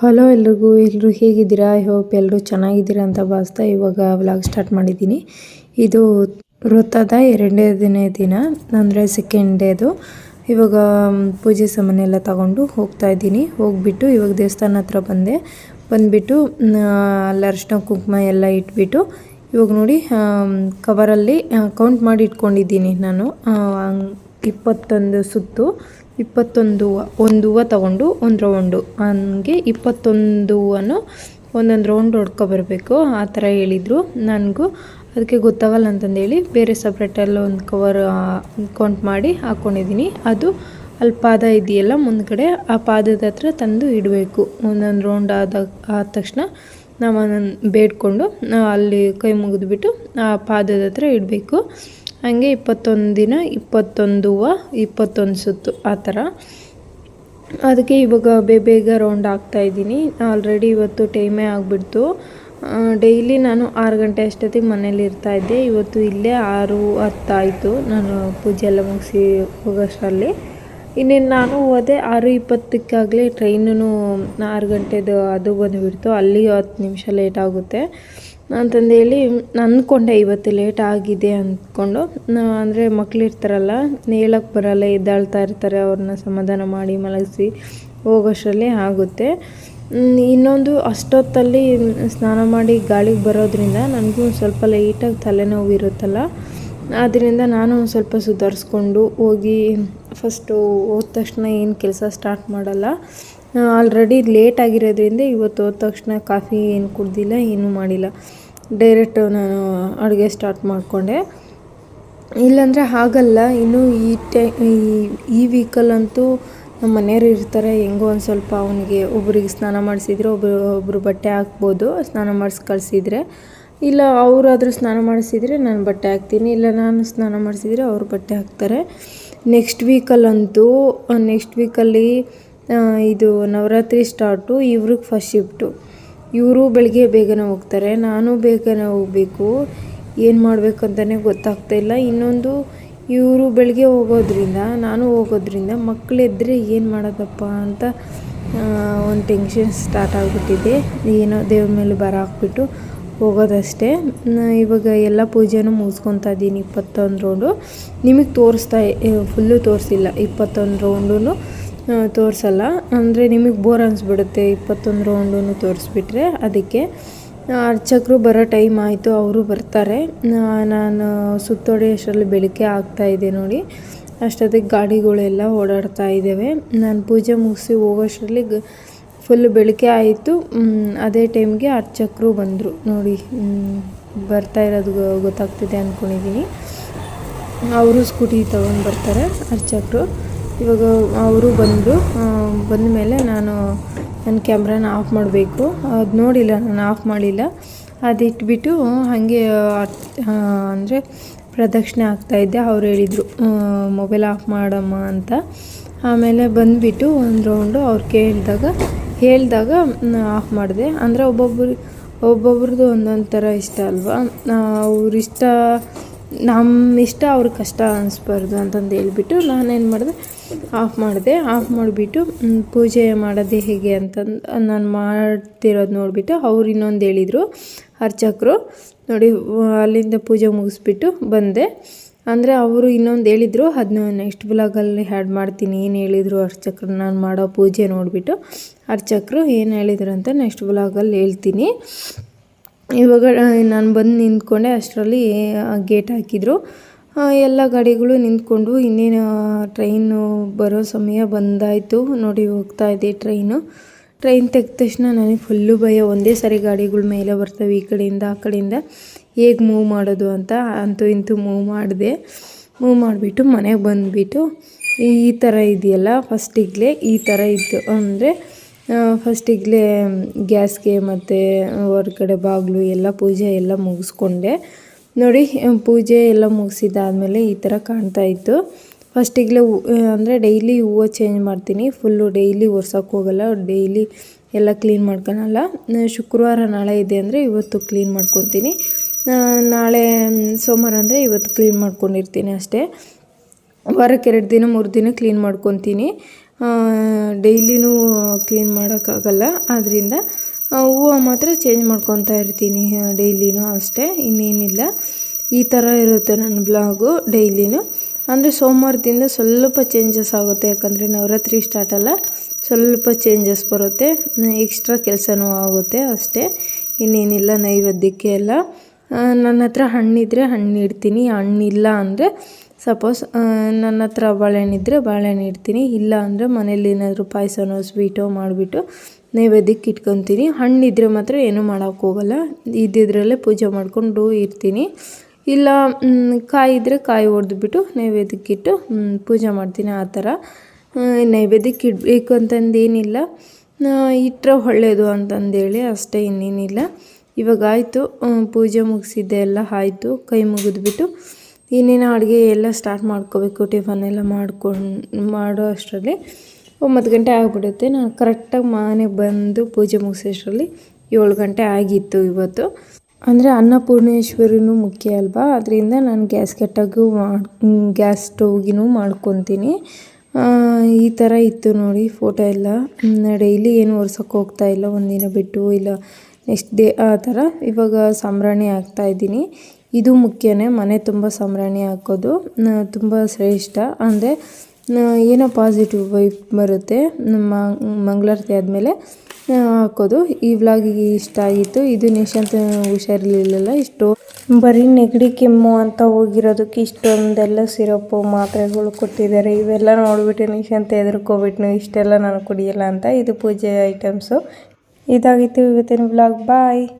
Hello ಎಲ್ರಿಗೂ ಎಲ್ಲರೂ ಹೇಗಿದ್ದೀರಾ? ಐ ಹೋಪ್ ಎಲ್ಲರೂ ಚೆನ್ನಾಗಿದ್ದೀರಾ ಅಂತ ಭಾವಿಸ್ತಾ ಇವಾಗ ವ್ಲಾಗ್ ಸ್ಟಾರ್ಟ್ ಮಾಡಿದ್ದೀನಿ. ಇದು ವೃತ್ತದ ಎರಡನೇ ದಿನ ದಿನ, ಅಂದರೆ ಸೆಕೆಂಡ್ ಡೇದು ಇವಾಗ ಪೂಜೆ ಸಾಮಾನೆಲ್ಲ ತಗೊಂಡು ಹೋಗ್ತಾ ಇದ್ದೀನಿ. ಹೋಗಿಬಿಟ್ಟು ಇವಾಗ ದೇವಸ್ಥಾನ ಹತ್ರ ಬಂದೆ. ಬಂದುಬಿಟ್ಟು ಅಲ್ಲಿ ಅರಿಶಿನ ಕುಂಕುಮ ಎಲ್ಲ ಇಟ್ಬಿಟ್ಟು, ಇವಾಗ ನೋಡಿ ಕವರಲ್ಲಿ ಕೌಂಟ್ ಮಾಡಿ ಇಟ್ಕೊಂಡಿದ್ದೀನಿ ನಾನು. ಇಪ್ಪತ್ತೊಂದು ಸುತ್ತು, ಇಪ್ಪತ್ತೊಂದು ಒಂದು ಹೂವು ತಗೊಂಡು ಒಂದು ರೌಂಡು ಹಂಗೆ ಇಪ್ಪತ್ತೊಂದು ಹೂವನ್ನು ಒಂದೊಂದು ರೌಂಡ್ ಹೊಡ್ಕೊಬರ್ಬೇಕು ಆ ಥರ ಹೇಳಿದರು. ನನಗೂ ಅದಕ್ಕೆ ಗೊತ್ತಾಗಲ್ಲ ಅಂತಂದೇಳಿ ಬೇರೆ ಸಪ್ರೇಟಲ್ಲಿ ಒಂದು ಕವರ್ ಕೌಂಟ್ ಮಾಡಿ ಹಾಕ್ಕೊಂಡಿದ್ದೀನಿ ಅದು ಅಲ್ಲಿ ಪಾದ ಇದೆಯಲ್ಲ ಮುಂದ್ಗಡೆ, ಆ ಪಾದದ ಹತ್ರ ತಂದು ಇಡಬೇಕು. ಒಂದೊಂದು ರೌಂಡ್ ಆದ ಆದ ತಕ್ಷಣ ನಾವು ಬೇಡ್ಕೊಂಡು ಅಲ್ಲಿ ಕೈ ಮುಗಿದ್ಬಿಟ್ಟು ಆ ಪಾದದ ಹತ್ರ ಇಡಬೇಕು. ಹಾಗೆ ಇಪ್ಪತ್ತೊಂದು ದಿನ ಇಪ್ಪತ್ತೊಂದು ಹೂವು ಇಪ್ಪತ್ತೊಂದು ಸುತ್ತು, ಆ ಥರ. ಅದಕ್ಕೆ ಇವಾಗ ಬೇಗ ಬೇಗ ರೌಂಡ್ ಆಗ್ತಾಯಿದ್ದೀನಿ ಆಲ್ರೆಡಿ ಇವತ್ತು ಟೈಮೇ ಆಗಿಬಿಡ್ತು. ಡೈಲಿ ನಾನು ಆರು ಗಂಟೆ ಅಷ್ಟೊತ್ತಿಗೆ ಮನೇಲಿ ಇರ್ತಾಯಿದ್ದೆ ಇವತ್ತು ಇಲ್ಲೇ ಆರು ಹತ್ತಾಯಿತು. ನಾನು ಪೂಜೆ ಎಲ್ಲ ಮುಗಿಸಿ ಹೋಗೋಷ್ಟರಲ್ಲಿ ಇನ್ನೇನು ನಾನು ಹೋದೆ ಆರು ಇಪ್ಪತ್ತಕ್ಕಾಗಲಿ ಟ್ರೈನೂ ಆರು ಗಂಟೆದು ಅದು ಬಂದುಬಿಡ್ತು ಅಲ್ಲಿ ಹತ್ತು ನಿಮಿಷ ಲೇಟ್ ಆಗುತ್ತೆ. ಅಂತಂದೇಳಿ ಅಂದ್ಕೊಂಡೆ ಇವತ್ತು ಲೇಟ್ ಆಗಿದೆ ಅಂದ್ಕೊಂಡು ಅಂದರೆ ಮಕ್ಕಳಿರ್ತಾರಲ್ಲ ಹೇಳಕ್ಕೆ ಬರಲ್ಲ, ಎದ್ದಾಳ್ತಾ ಇರ್ತಾರೆ, ಅವ್ರನ್ನ ಸಮಾಧಾನ ಮಾಡಿ ಮಲಗಿಸಿ ಹೋಗೋಷ್ಟರಲ್ಲಿ ಆಗುತ್ತೆ. ಇನ್ನೊಂದು ಅಷ್ಟೊತ್ತಲ್ಲಿ ಸ್ನಾನ ಮಾಡಿ ಗಾಳಿಗೆ ಬರೋದ್ರಿಂದ ನನಗೂ ಸ್ವಲ್ಪ ಲೈಟಾಗಿ ತಲೆನೋವು ಇರುತ್ತಲ್ಲ. ಆದ್ದರಿಂದ ನಾನು ಸ್ವಲ್ಪ ಸುಧಾರಿಸ್ಕೊಂಡು ಹೋಗಿ ಫಸ್ಟು ಹೋದ ತಕ್ಷಣ ಏನು ಕೆಲಸ ಸ್ಟಾರ್ಟ್ ಮಾಡಲ್ಲ. ಆಲ್ರೆಡಿ ಲೇಟ್ ಆಗಿರೋದ್ರಿಂದ ಇವತ್ತು ಹೋದ ತಕ್ಷಣ ಕಾಫಿ ಏನು ಕುಡ್ದಿಲ್ಲ, ಏನೂ ಮಾಡಿಲ್ಲ. ಡೈರೆಕ್ಟ್ ನಾನು ಅಡುಗೆ ಸ್ಟಾರ್ಟ್ ಮಾಡಿಕೊಂಡೆ. ಇಲ್ಲಾಂದರೆ ಆಗಲ್ಲ, ಇನ್ನೂ ಈ ಟೈ, ಈ- ವೀಕಲ್ಲಂತೂ ನಮ್ಮ ಮನೆಯವ್ರು ಇರ್ತಾರೆ, ಹೆಂಗೋ ಒಂದು ಸ್ವಲ್ಪ ಅವನಿಗೆ ಒಬ್ರಿಗೆ ಸ್ನಾನ ಮಾಡಿಸಿದ್ರೆ ಒಬ್ಬರು ಒಬ್ಬರು ಬಟ್ಟೆ ಹಾಕ್ಬೋದು, ಸ್ನಾನ ಮಾಡಿಸಿ ಕಳಿಸಿದ್ರೆ. ಇಲ್ಲ, ಅವರಾದರೂ ಸ್ನಾನ ಮಾಡಿಸಿದರೆ ನಾನು ಬಟ್ಟೆ ಹಾಕ್ತೀನಿ. ಇಲ್ಲ, ನಾನು ಸ್ನಾನ ಮಾಡಿಸಿದರೆ ಅವರು ಬಟ್ಟೆ ಹಾಕ್ತಾರೆ. ನೆಕ್ಸ್ಟ್ ವೀಕಲ್ಲಂತೂ ನೆಕ್ಸ್ಟ್ ವೀಕಲ್ಲಿ ಇದು ನವರಾತ್ರಿ ಸ್ಟಾರ್ಟು ಇವ್ರಿಗೆ ಫಸ್ಟ್ ಶಿಫ್ಟು ಇವರು ಬೆಳಗ್ಗೆ ಬೇಗನೆ ಹೋಗ್ತಾರೆ, ನಾನು ಬೇಗನೆ ಹೋಗಬೇಕು. ಏನು ಮಾಡಬೇಕಂತಲೇ ಗೊತ್ತಾಗ್ತಾ ಇಲ್ಲ. ಇನ್ನೊಂದು, ಇವರು ಬೆಳಗ್ಗೆ ಹೋಗೋದ್ರಿಂದ, ನಾನು ಹೋಗೋದ್ರಿಂದ ಮಕ್ಕಳೆದ್ದರೆ ಏನು ಮಾಡೋದಪ್ಪ ಅಂತ ಒಂದು ಟೆನ್ಷನ್ ಸ್ಟಾರ್ಟ್ ಆಗಿಬಿಟ್ಟಿದೆ. ಏನೋ ದೇವ್ರ ಮೇಲೆ ಬರ ಹಾಕ್ಬಿಟ್ಟು ಹೋಗೋದಷ್ಟೇ. ಇವಾಗ ಎಲ್ಲ ಪೂಜೆನೂ ಮುಗಿಸ್ಕೊತಾ ಇದ್ದೀನಿ ಇಪ್ಪತ್ತೊಂದು ರೌಂಡು ನಿಮಗೆ ತೋರಿಸ್ತಾ ಫುಲ್ಲು ತೋರಿಸಿಲ್ಲ. ಇಪ್ಪತ್ತೊಂದು ರೌಂಡೂ ತೋರಿಸಲ್ಲ. ಅಂದರೆ ನಿಮಗೆ ಬೋರ್ ಅನಿಸ್ಬಿಡುತ್ತೆ ಇಪ್ಪತ್ತೊಂದು ರೌಂಡೂ ತೋರಿಸ್ಬಿಟ್ರೆ ಅದಕ್ಕೆ. ಅರ್ಚಕರು ಬರೋ ಟೈಮ್ ಆಯಿತು, ಅವರು ಬರ್ತಾರೆ. ನಾನು ಸುತ್ತೋಡಿ ಅಷ್ಟರಲ್ಲಿ ಬೆಳಗ್ಗೆ ಆಗ್ತಾ ಇದೆ ನೋಡಿ. ಅಷ್ಟೊತ್ತಿಗೆ ಗಾಡಿಗಳೆಲ್ಲ ಓಡಾಡ್ತಾ ಇದ್ದಾವೆ. ನಾನು ಪೂಜೆ ಮುಗಿಸಿ ಹೋಗೋಷ್ಟರಲ್ಲಿ ಗ ಫುಲ್ ಬೆಳಗ್ಗೆ ಆಯಿತು. ಅದೇ ಟೈಮ್ಗೆ ಅರ್ಚಕರು ಬಂದರು. ನೋಡಿ ಬರ್ತಾ ಇರೋದು ಗೊತ್ತಾಗ್ತಿದೆ ಅಂದ್ಕೊಂಡಿದ್ದೀನಿ ಅವರು ಸ್ಕೂಟಿ ತೊಗೊಂಡು ಬರ್ತಾರೆ, ಅರ್ಚಕರು. ಇವಾಗ ಅವರು ಬಂದರು. ಬಂದ ಮೇಲೆ ನಾನು ನನ್ನ ಕ್ಯಾಮ್ರಾನ ಆಫ್ ಮಾಡಬೇಕು. ಅದು ನೋಡಿಲ್ಲ, ನಾನು ಆಫ್ ಮಾಡಿಲ್ಲ. ಅದಿಟ್ಬಿಟ್ಟು ಹಾಗೆ ಅಂದರೆ ಪ್ರದಕ್ಷಿಣೆ ಆಗ್ತಾಯಿದ್ದೆ ಅವ್ರು ಹೇಳಿದರು ಮೊಬೈಲ್ ಆಫ್ ಮಾಡಮ್ಮ ಅಂತ. ಆಮೇಲೆ ಬಂದುಬಿಟ್ಟು ಒಂದು ರೌಂಡು ಅವ್ರು ಕೇಳಿದಾಗ ಹೇಳಿದಾಗ ಆಫ್ ಮಾಡಿದೆ. ಅಂದರೆ ಒಬ್ಬೊಬ್ಬರು, ಒಬ್ಬೊಬ್ರದ್ದು ಒಂದೊಂದು ಥರ ಇಷ್ಟ ಅಲ್ವಾ? ಅವ್ರ ಇಷ್ಟ ನಮ್ಮ ಇಷ್ಟ, ಅವ್ರ ಕಷ್ಟ ಅನಿಸ್ಬಾರ್ದು ಅಂತಂದು ಹೇಳ್ಬಿಟ್ಟು ನಾನೇನು ಮಾಡಿದೆ ಆಫ್ ಮಾಡಿದೆ. ಆಫ್ ಮಾಡಿಬಿಟ್ಟು ಪೂಜೆ ಮಾಡೋದೇ ಹೇಗೆ ಅಂತಂದು, ನಾನು ಮಾಡ್ತಿರೋದು ನೋಡಿಬಿಟ್ಟು ಅವ್ರು ಇನ್ನೊಂದು ಹೇಳಿದರು, ಅರ್ಚಕರು. ನೋಡಿ, ಅಲ್ಲಿಂದ ಪೂಜೆ ಮುಗಿಸ್ಬಿಟ್ಟು ಬಂದೆ. ಅಂದರೆ ಅವರು ಇನ್ನೊಂದು ಹೇಳಿದರು ಅದನ್ನ ನೆಕ್ಸ್ಟ್ ಬ್ಲಾಗಲ್ಲಿ ಹ್ಯಾಡ್ ಮಾಡ್ತೀನಿ, ಏನು ಹೇಳಿದರು ಅರ್ಚಕರು, ನಾನು ಮಾಡೋ ಪೂಜೆ ನೋಡಿಬಿಟ್ಟು ಅರ್ಚಕರು ಏನು ಹೇಳಿದ್ರು ಅಂತ ನೆಕ್ಸ್ಟ್ ಬ್ಲಾಗಲ್ಲಿ ಹೇಳ್ತೀನಿ. ಇವಾಗ ನಾನು ಬಂದು ನಿಂತ್ಕೊಂಡೆ, ಅಷ್ಟರಲ್ಲಿ ಗೇಟ್ ಹಾಕಿದರು. ಎಲ್ಲ ಗಾಡಿಗಳು ನಿಂತ್ಕೊಂಡು ಇನ್ನೇನು ಟ್ರೈನು ಬರೋ ಸಮಯ ಬಂದಾಯಿತು. ನೋಡಿ, ಹೋಗ್ತಾ ಇದೆ ಟ್ರೈನು ಟ್ರೈನ್ ತೆಗೆದ ತಕ್ಷಣ ನನಗೆ ಫುಲ್ಲು ಭಯ. ಒಂದೇ ಸಾರಿ ಗಾಡಿಗಳ ಮೇಲೆ ಬರ್ತವೆ ಈ ಕಡೆಯಿಂದ, ಆ ಕಡೆಯಿಂದ. ಹೇಗೆ ಮೂವ್ ಮಾಡೋದು ಅಂತ ಅಂತೂ ಇಂತೂ ಮೂವ್ ಮಾಡಿದೆ. ಮೂವ್ ಮಾಡಿಬಿಟ್ಟು ಮನೆಗೆ ಬಂದುಬಿಟ್ಟು ಈ ಥರ ಇದೆಯಲ್ಲ ಫಸ್ಟಿಗ್ಲೇ ಈ ಥರ ಇತ್ತು. ಅಂದರೆ ಫಸ್ಟಿಗ್ಲೇ ಗ್ಯಾಸ್ಗೆ ಮತ್ತು ಹೊರಗಡೆ ಬಾಗಿಲು ಎಲ್ಲ ಪೂಜೆ ಎಲ್ಲ ಮುಗಿಸ್ಕೊಂಡೆ. ನೋಡಿ, ಪೂಜೆ ಎಲ್ಲ ಮುಗಿಸಿದ್ದಾದಮೇಲೆ ಈ ಥರ ಕಾಣ್ತಾ ಇತ್ತು. ಫಸ್ಟಿಗ್ಲೇ ಅಂದರೆ ಡೈಲಿ ಹೂವು ಚೇಂಜ್ ಮಾಡ್ತೀನಿ. ಫುಲ್ಲು ಡೈಲಿ ಒರ್ಸೋಕೆ ಹೋಗಲ್ಲ. ಡೈಲಿ ಎಲ್ಲ ಕ್ಲೀನ್ ಮಾಡ್ಕೊಳಲ್ಲ. ಶುಕ್ರವಾರ ನಾಳೆ ಇದೆ ಅಂದರೆ ಇವತ್ತು ಕ್ಲೀನ್ ಮಾಡ್ಕೊತೀನಿ. ನಾಳೆ ಸೋಮವಾರ ಅಂದರೆ ಇವತ್ತು ಕ್ಲೀನ್ ಮಾಡ್ಕೊಂಡಿರ್ತೀನಿ ಅಷ್ಟೇ. ವಾರಕ್ಕೆ ಎರಡು ದಿನ, ಮೂರು ದಿನ ಕ್ಲೀನ್ ಮಾಡ್ಕೊತೀನಿ. ಡೈಲಿನೂ ಕ್ಲೀನ್ ಮಾಡೋಕ್ಕಾಗಲ್ಲ. ಆದ್ದರಿಂದ ಹೂವು ಮಾತ್ರ ಚೇಂಜ್ ಮಾಡ್ಕೊತಾ ಇರ್ತೀನಿ, ಡೈಲಿನೂ ಅಷ್ಟೇ. ಇನ್ನೇನಿಲ್ಲ. ಈ ಥರ ಇರುತ್ತೆ ನನ್ನ ಬ್ಲಾಗು ಡೈಲಿನೂ. ಅಂದರೆ ಸೋಮವಾರದಿಂದ ಸ್ವಲ್ಪ ಚೇಂಜಸ್ ಆಗುತ್ತೆ. ಯಾಕಂದರೆ ನವರಾತ್ರಿ ಸ್ಟಾರ್ಟ್ ಅಲ್ಲ, ಸ್ವಲ್ಪ ಚೇಂಜಸ್ ಬರುತ್ತೆ. ಎಕ್ಸ್ಟ್ರಾ ಕೆಲಸನೂ ಆಗುತ್ತೆ ಅಷ್ಟೇ. ಇನ್ನೇನಿಲ್ಲ, ನೈವೇದ್ಯಕ್ಕೆ ಎಲ್ಲ. ನನ್ನ ಹತ್ರ ಹಣ್ಣಿದ್ರೆ ಹಣ್ಣು ಇಡ್ತೀನಿ. ಹಣ್ಣಿಲ್ಲ ಅಂದರೆ ಸಪೋಸ್ ನನ್ನ ಹತ್ರ ಬಾಳೆಹಣ್ಣಿದ್ರೆ ಬಾಳೆಹಣ್ಣು ಇಡ್ತೀನಿ. ಇಲ್ಲ ಅಂದರೆ ಮನೇಲಿ ಏನಾದರೂ ಪಾಯಸನೋ ಸ್ವೀಟೋ ಮಾಡಿಬಿಟ್ಟು ನೈವೇದ್ಯಕ್ಕೆ ಇಟ್ಕೊತೀನಿ. ಹಣ್ಣಿದ್ರೆ ಮಾತ್ರ ಏನೂ ಮಾಡೋಕ್ಕೋಗಲ್ಲ ಇದ್ದಿದ್ರಲ್ಲೇ ಪೂಜೆ ಮಾಡಿಕೊಂಡು ಇರ್ತೀನಿ. ಇಲ್ಲ ಕಾಯಿ ಇದ್ದರೆ ಕಾಯಿ ಹೊಡೆದ್ಬಿಟ್ಟು ನೈವೇದ್ಯಕ್ಕಿಟ್ಟು ಪೂಜೆ ಮಾಡ್ತೀನಿ ಆ ಥರ. ನೈವೇದ್ಯಕ್ಕೆ ಇಡಬೇಕು ಅಂತಂದೇನಿಲ್ಲ. ಇಟ್ಟರೆ ಒಳ್ಳೆಯದು ಅಂತಂದೇಳಿ ಅಷ್ಟೇ ಇನ್ನೇನಿಲ್ಲ. ಇವಾಗ ಆಯಿತು ಪೂಜೆ ಮುಗಿಸಿದ್ದೆ, ಎಲ್ಲ ಆಯಿತು, ಕೈ ಮುಗಿದ್ಬಿಟ್ಟು ಇನ್ನೇನು ಅಡುಗೆ ಎಲ್ಲ ಸ್ಟಾರ್ಟ್ ಮಾಡ್ಕೋಬೇಕು ಟಿಫನ್ ಎಲ್ಲ ಮಾಡ್ಕೊಂಡು, ಮಾಡೋ ಅಷ್ಟರಲ್ಲಿ. ಒಂಬತ್ತು ಗಂಟೆ ಆಗಿಬಿಡುತ್ತೆ, ನಾನು ಕರೆಕ್ಟಾಗಿ ಮನೆಗೆ ಬಂದು ಪೂಜೆ ಮುಗಿಸೋಷ್ಟರಲ್ಲಿ ಏಳು ಗಂಟೆ ಆಗಿತ್ತು ಇವತ್ತು. ಅಂದರೆ ಅನ್ನಪೂರ್ಣೇಶ್ವರಿನೂ ಮುಖ್ಯ ಅಲ್ವಾ? ಅದರಿಂದ ನಾನು ಗ್ಯಾಸ್ ಕೆಟ್ಟಾಗೂ ಮಾಡಿ ಗ್ಯಾಸ್ ಸ್ಟವ್ಗಿನೂ ಮಾಡ್ಕೊತೀನಿ. ಈ ಥರ ಇತ್ತು ನೋಡಿ ಫೋಟೋ ಎಲ್ಲ. ಡೈಲಿ ಏನು ಒರ್ಸೋಕ್ಕೆ ಹೋಗ್ತಾ ಇಲ್ಲ, ಒಂದಿನ ಬಿಟ್ಟು, ಇಲ್ಲ ನೆಕ್ಸ್ಟ್ ಡೇ ಆ ಥರ ಇವಾಗ ಸಂಭ್ರಾಣಿ ಆಗ್ತಾ ಇದ್ದೀನಿ. ಇದು ಮುಖ್ಯನೇ, ಮನೆ ತುಂಬ ಸಂಭ್ರಾಣಿ ಹಾಕೋದು. ತುಂಬ ಶ್ರೇಷ್ಠ. ಅಂದರೆ ಏನೋ ಪಾಸಿಟಿವ್ ವೈಬ್ ಬರುತ್ತೆ. ನಮ್ಮ ಮಂಗಳಾರತಿ ಆದಮೇಲೆ. ಹಾಕೋದು. ಈ ವ್ಲಾಗಿಗೆ ಇಷ್ಟ ಆಗಿತ್ತು. ಇದು ನಿಶಾಂತ್ ಹುಷಾರಿರಲಿಲ್ಲ. ಇಷ್ಟು ಬರೀ ನೆಗಡಿ, ಕೆಮ್ಮು ಅಂತ ಹೋಗಿರೋದಕ್ಕೆ ಇಷ್ಟೊಂದೆಲ್ಲ ಸಿರಪ್ಪು ಮಾತ್ರೆಗಳು ಕೊಟ್ಟಿದ್ದಾರೆ. ಇವೆಲ್ಲ ನೋಡ್ಬಿಟ್ಟು ನಿಶಾಂತ್ ಹೆದರ್ಕೊಬಿಟ್ನು. ಇಷ್ಟೆಲ್ಲ ನಾನು ಕುಡಿಯಲ್ಲ ಅಂತ. ಇದು ಪೂಜೆ ಐಟಮ್ಸು ಇದಾಗಿತ್ತು ಇವತ್ತಿನ ವ್ಲಾಗ್ ಬಾಯ್